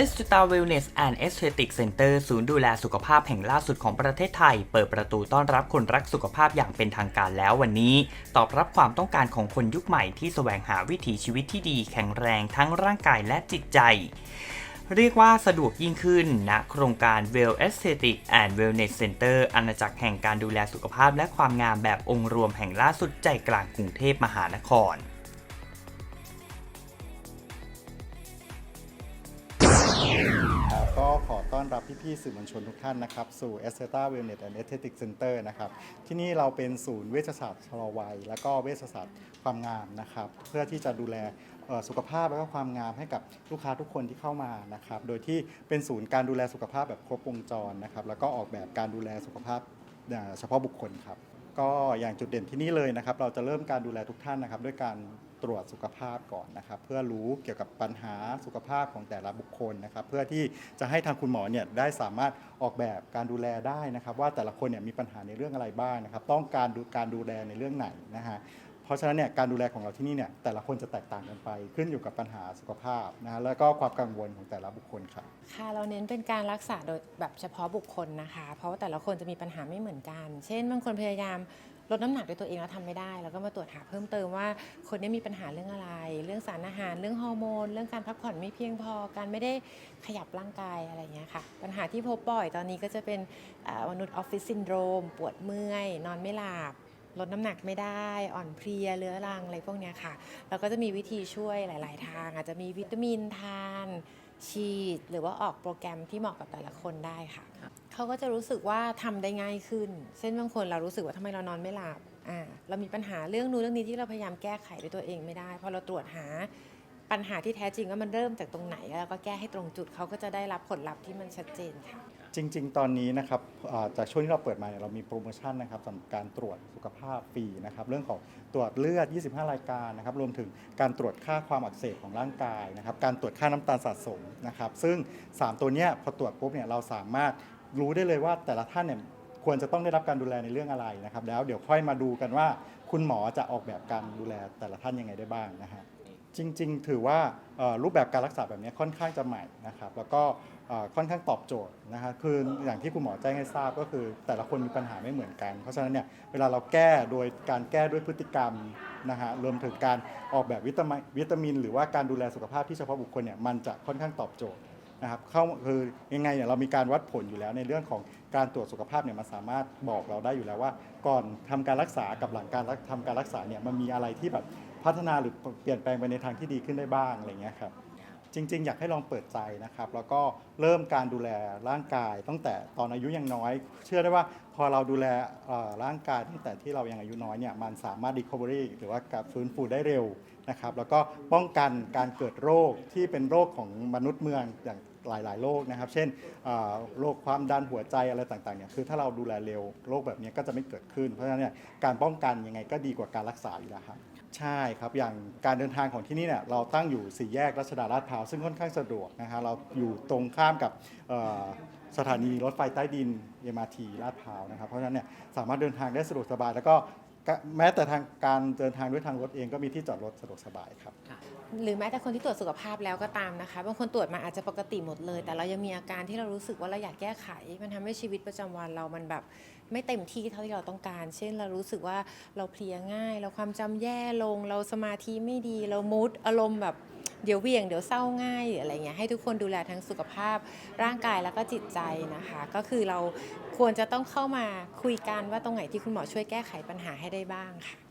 e s t a Wellness and Aesthetic Center ศูนย์ดูแลสุขภาพแห่งล่าสุดของประเทศไทย เปิดประตูต้อนรับคนรักสุขภาพอย่างเป็นทางการแล้ววันนี้ ตอบรับความต้องการของคนยุคใหม่ที่แสวงหาวิถีชีวิตที่ดีแข็งแรงทั้งร่างกายและจิตใจเรียกว่าสะดวกยิ่งขึ้นณโครงการ Well Aesthetic and Wellness Center อาณาจักรแห่งการดูแลสุขภาพและความงามแบบองค์รวมแห่งล่าสุดใจกลางกรุงเทพมหานคร ก็ขอต้อนรับพี่ๆสื่อมวลชนทุกท่านนะครับ สู่ e s t e t a Wellness and Aesthetic Center นะครับ ที่นี่เราเป็นศูนย์เวชศาสตร์ชะลอวัย และก็เวชศาสตร์ความงามนะครับ เพื่อที่จะดูแลสุขภาพและก็ความงามให้กับลูกค้าทุกคนที่เข้ามานะครับ โดยที่เป็นศูนย์การดูแลสุขภาพแบบครบวงจรนะครับ แล้วก็ออกแบบการดูแลสุขภาพเฉพาะบุคคลครับ ก็อย่างจุดเด่นที่นี่เลยนะครับ เราจะเริ่มการดูแลทุกท่านนะครับ ด้วยการตรวจสุขภาพก่อนนะครับ เพื่อรู้เกี่ยวกับปัญหาสุขภาพของแต่ละบุคคลนะครับ เพื่อที่จะให้ทางคุณหมอเนี่ยได้สามารถออกแบบการดูแลได้นะครับ ว่าแต่ละคนเนี่ยมีปัญหาในเรื่องอะไรบ้างนะครับ ต้องการดูการดูแลในเรื่องไหนนะฮะเพราะฉะนั้นเนี่ยการดูแลของเราที่นี่เนี่ยแต่ละคนจะแตกต่างกันไป ขึ้นอยู่กับปัญหาสุขภาพนะฮะแล้วก็ความกังวลของแต่ละบุคคลครับค่ะเราเน้นเป็นการรักษาโดยแบบเฉพาะบุคคลนะคะ เพราะว่าแต่ละคนจะมีปัญหาไม่เหมือนกัน เช่นบางคนพยายาม ลดน้ำหนักด้วยตัวเองแล้วทำไม่ได้ แล้วก็มาตรวจหาเพิ่มเติมว่า คนนี้มีปัญหาเรื่องอะไร เรื่องสารอาหารเรื่องฮอร์โมน เรื่องการพักผ่อนไม่เพียงพอ การไม่ได้ขยับร่างกายอะไรอย่างเงี้ยค่ะ ปัญหาที่พบบ่อยตอนนี้ก็จะเป็นอ่อมนุษย์ออฟฟิศซินโดรม ปวดเมื่อย นอนไม่หลับลดน้ำหนักไม่ได้ อ่อนเพลียเรื้อรังอะไรพวกเนี้ยค่ะ เราก็จะมีวิธีช่วยหลาย ๆ ทาง อาจจะมีวิตามินทาน ฉีดหรือว่าออกโปรแกรมที่เหมาะกับแต่ละคนได้ค่ะเขาก็จะรู้สึกว่าทำได้ง่ายขึ้น เช่นบางคนเรารู้สึกว่าทำไมเรานอนไม่หลับอ่าเรามีปัญหาเรื่องนู้นเรื่องนี้ที่เราพยายามแก้ไขด้วยตัวเองไม่ได้พอเราตรวจหาปัญหาที่แท้จริงว่ามันเริ่มจากตรงไหนแล้วก็แก้ให้ตรงจุดเขาก็จะได้รับผลลัพธ์ที่มันชัดเจนค่ะ จริง ๆ ตอนนี้นะครับอ่าจากช่วงที่เราเปิดมาเนี่ยเรามีโปรโมชั่นนะครับสำหรับการตรวจสุขภาพฟรีนะครับเรื่องของตรวจเลือด 25 รายการนะครับรวมถึงการตรวจค่าความอักเสบของร่างกายนะครับการตรวจค่าน้ำตาลสะสมนะครับซึ่ง 3 ตัวเนี้ยพอตรวจปุ๊บเนี่ยเราสามารถรู้ได้เลยว่าแต่ละท่านเนี่ยควรจะต้องได้รับการดูแลในเรื่องอะไรนะครับแล้วเดี๋ยวค่อยมาดูกันว่าคุณหมอจะออกแบบการดูแลแต่ละท่านยังไงได้บ้างนะฮะ จริง ๆ ถือว่ารูปแบบการรักษาแบบนี้ค่อนข้างจะใหม่นะครับ แล้วก็ค่อนข้างตอบโจทย์นะครับคืออย่างที่คุณหมอแจ้งให้ทราบก็คือ แต่ละคนมีปัญหาไม่เหมือนกัน เพราะฉะนั้นเนี่ยเวลาเราแก้โดยการแก้ด้วยพฤติกรรมนะฮะรวมถึงการออกแบบวิตามินวิตามิน หรือว่าการดูแลสุขภาพที่เฉพาะบุคคลเนี่ยมันจะค่อนข้างตอบโจทย์นะครับเข้าคือยังไงเนี่ยเรามีการวัดผลอยู่แล้วในเรื่องของการตรวจสุขภาพเนี่ยมันสามารถบอกเราได้อยู่แล้วว่า ก่อนทำการรักษากับหลังการรักทำการรักษาเนี่ยมันมีอะไรที่แบบ พัฒนาหรือเปลี่ยนแปลงไปในทางที่ดีขึ้นได้บ้างอะไรเงี้ยครับจริง ๆ อยากให้ลองเปิดใจนะครับ แล้วก็เริ่มการดูแลร่างกาย ตั้งแต่ตอนอายุยังน้อย เชื่อได้ว่าพอเราดูแลร่างกายตั้งแต่ที่เรายังอายุน้อยเนี่ยมันสามารถ recovery หรือว่าการฟื้นฟูได้เร็วนะครับ แล้วก็ป้องกันการเกิดโรคที่เป็นโรคของมนุษย์เมืองอย่างหลาย ๆ โรคนะครับ เช่นโรคความดันหัวใจอะไรต่างๆเนี่ยคือถ้าเราดูแลเร็วโรคแบบนี้ก็จะไม่เกิดขึ้น เพราะฉะนั้นเนี่ยการป้องกันยังไงก็ดีกว่าการรักษาอยู่แล้วครับ ใช่ครับ อย่างการเดินทางของที่นี่เนี่ยเราตั้งอยู่สี่แยกรัชดาลาดพร้าวซึ่งค่อนข้างสะดวกนะฮะเราอยู่ตรงข้ามกับเอ่อสถานีรถไฟใต้ดิน MRT ลาดพร้าวนะครับเพราะฉะนั้นเนี่ยสามารถเดินทางได้สะดวกสบายแล้วก็ ก็แม้แต่ทางการเดินทางด้วยทางรถเองก็มีที่จอดรถสะดวกสบายครับ หรือแม้แต่คนที่ตรวจสุขภาพแล้วก็ตามนะคะบางคนตรวจมาอาจจะปกติหมดเลย แต่เรายังมีอาการที่เรารู้สึกว่าเราอยากแก้ไข มันทำให้ชีวิตประจำวันเรามันแบบไม่เต็มที่เท่าที่เราต้องการ เช่นเรารู้สึกว่าเราเพลียง่าย เราความจำแย่ลง เราสมาธิไม่ดี เรามูดอารมณ์แบบ เดี๋ยวเวียงเดี๋ยวเศร้าง่ายหรืออะไรเงี้ยให้ทุกคนดูแลทั้งสุขภาพร่างกายแล้วก็จิตใจนะคะ ก็คือเราควรจะต้องเข้ามาคุยกันว่าตรงไหนที่คุณหมอช่วยแก้ไขปัญหาให้ได้บ้างค่ะ